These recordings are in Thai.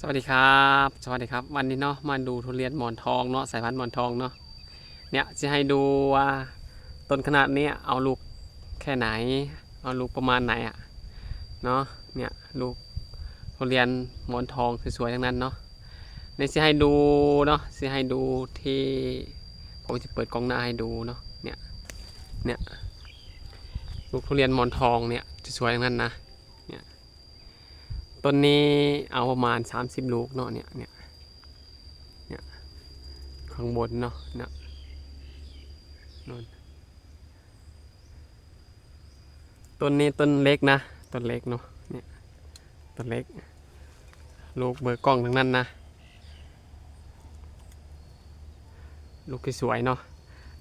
สวัสดีครับ สวัสดีครับ วันนี้เนาะมาดูทุเรียนหมอนทองเนาะสายพันธุ์หมอนทองเนาะเนี่ยจะให้ดูว่าต้นขนาดนี้เอาลูกแค่ไหน เอาลูกประมาณไหนอะเนาะเนี่ยลูกทุเรียนหมอนทองสวยๆทั้งนั้นเนาะในจะให้ดูเนาะจะให้ดูที่ผมจะเปิดกล้องหน้าให้ดูเนาะเนี่ยเนี่ยลูกทุเรียนหมอนทองเนี่ยสวยๆทั้งนั้นนะ ต้นนี้เอาประมาณ 30 ลูกเนาะเนี่ยเนี่ยเนี่ยข้างบนเนาะเนี่ยนนต้นนี้ต้นเล็กนะต้นเล็กเนาะเนี่ยต้นเล็ก ลูกเบอร์กล้องทั้งนั้นนะ ลูกที่สวยเนาะ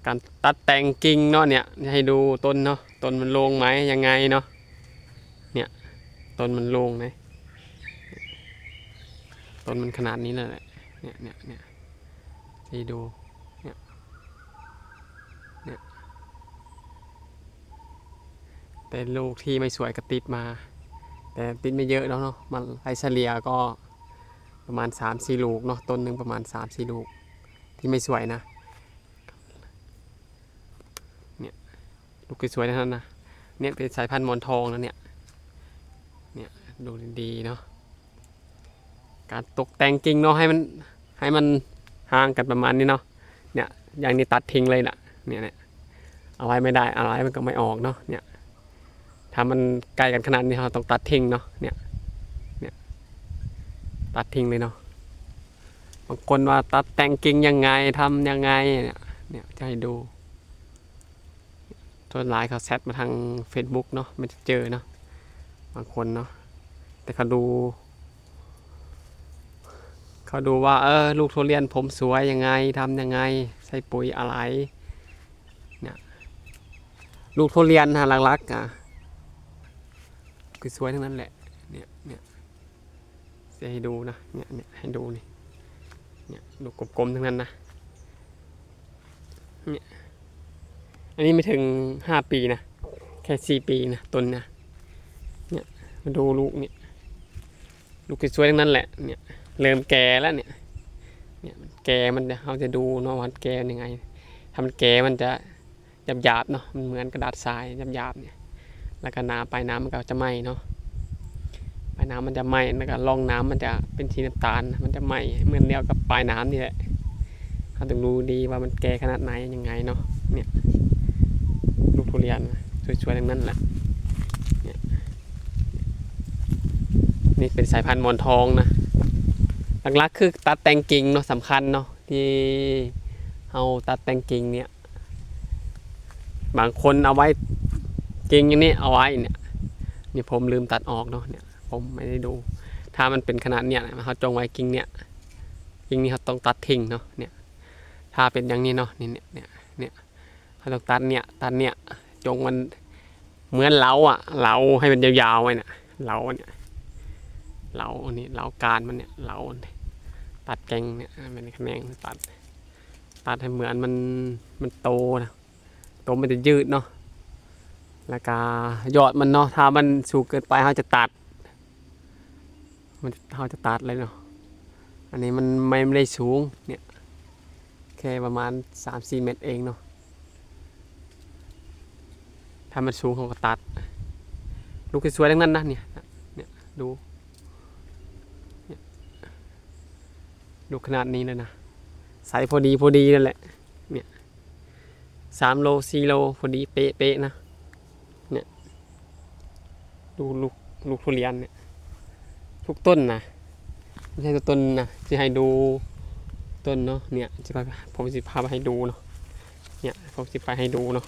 การตัดแต่งกิ่งเนาะเนี่ยให้ดูต้นเนาะต้นมันโล่งไหมยังไงเนาะเนี่ยต้นมันโล่งไหม ต้นมันขนาดนี้เลยแหละเนี่ยเนี่ยเนี่ยที่ดู เนี่ย เนี่ย แต่ลูกที่ไม่สวยก็ติดมา แต่ติดไม่เยอะแล้วเนาะ มันไรเฉลี่ยก็ประมาณ3ามสี่ลูกเนาะ ต้นหนึ่งประมาณ3ามสี่ลูก ที่ไม่สวยนะ เนี่ย ลูกสวยนะนนะ เนี่ยเป็นสายพันธุ์มอนทองนะเนี่ย เนี่ย ดูดีๆเนาะ การตกแต่งกิ่งเนาะให้มันให้มันห่างกันประมาณนี้เนาะเนี่ยอย่างนี้ตัดทิ้งเลยล่ะเนี่ยเนี่ยเอาไว้ไม่ได้เอาไว้มันก็ไม่ออกเนาะเนี่ยถ้ามันใกล้กันขนาดนี้เราต้องตัดทิ้งเนาะเนี่ยเนี่ยตัดทิ้งเลยเนาะบางคนว่าตัดแต่งกิ่งยังไงทำยังไงเนี่ยเนี่ยจะให้ดูส่วนหลายเขาแซดมาทาง Facebook เนาะมันจะเจอเนาะบางคนเนาะแต่เขาดู เขาดูว่า เออ ลูกทุเรียนผมสวยยังไงทำยังไง ใส่ปุ๋ยอะไรเนี่ยลูกทุเรียนฮะหลักๆอะคือสวยทั้งนั้นแหละ เนี่ยเนี่ยจะให้ดูนะ เนี่ยเนี่ยให้ดูนี่ เนี่ยลูกกลมๆทั้งนั้นนะ เนี่ย อันนี้ไม่ถึงห้าปีนะ แค่สี่ปีนะต้นนะ เนี่ย มาดูลูกเนี่ย ลูกสวยทั้งนั้นแหละ เนี่ย เริ่มแก่แล้วเนี่ย เนี่ยมันแก่มันเราจะดูเนาะว่ามันแก่ยังไงถ้ามันแก่มันจะหยาบหยาบเนาะ มันเหมือนกระดาษทรายหยาบหยาบเนี่ย แล้วก็น้ำปลายน้ำมันก็จะไหมเนาะปลายน้ำมันจะไหมแล้วก็ร่องน้ำมันจะเป็นสีน้ำตาล มันจะไหมเหมือนเดียวกับปลายน้ำนี่แหละเราต้องดูดีว่ามันแก่ขนาดไหนยังไงเนาะ เนี่ยลูกทุเรียนสวยๆทั้งนั้นแหละเนี่ยนี่เป็นสายพันธุ์มอนทองนะ หลักๆคือตัดแต่งกิ่งเนาะสำคัญเนาะที่เอาตัดแต่งกิ่งเนี่ย บางคนเอาไว้กิ่งอย่างนี้เอาไว้เนี่ยนี่ผมลืมตัดออกเนาะเนี่ยผมไม่ได้ดู ถ้ามันเป็นขนาดเนี่ยเขาจงไว้กิ่งเนี่ยกิ่งนี้เขาต้องตัดทิ้งเนาะเนี่ยถ้าเป็นอย่างนี้เนาะนี่เนี่ยเนี่ยเนี่ยเขาต้องตัดเนี่ยตัดเนี่ยจงมันเหมือนเหลาอะเหลาให้มันยาวๆไว้เนี่ยเหลาเนี่ยเหลาอันนี้เหลาการมันเนี่ยเหลา ตัดแกงเนี่ยเป็นแขนงตัด ตัดให้เหมือนมันมันโตนะโตมันจะยืดเนาะแล้วก็ยอดมันเนาะถ้ามันสูงเกินไปเขาจะตัด มันเขาจะตัดเลยเนาะอันนี้มันไม่ได้สูงเนี่ยแค่ประมาณ 3-4 เมตรเองเนาะถ้ามันสูงเขาก็ตัด ลูกสวยๆทั้งนั้นนะเนี่ยเนี่ยดู ดูขนาดนี้เลยนะใส่พอดีพอดีนั่นแหละเนี่ยสามโลสี่โลพอดีเป๊ะเป๊ะนะเนี่ยดูลูกลูกทุเรียนเนี่ยทุกต้นนะไม่ใช่ตัวต้นนะจะให้ดูต้นเนาะเนี่ยจะไปผมจะพาไปให้ดูเนาะเนี่ยผมจะไปให้ดูเนาะ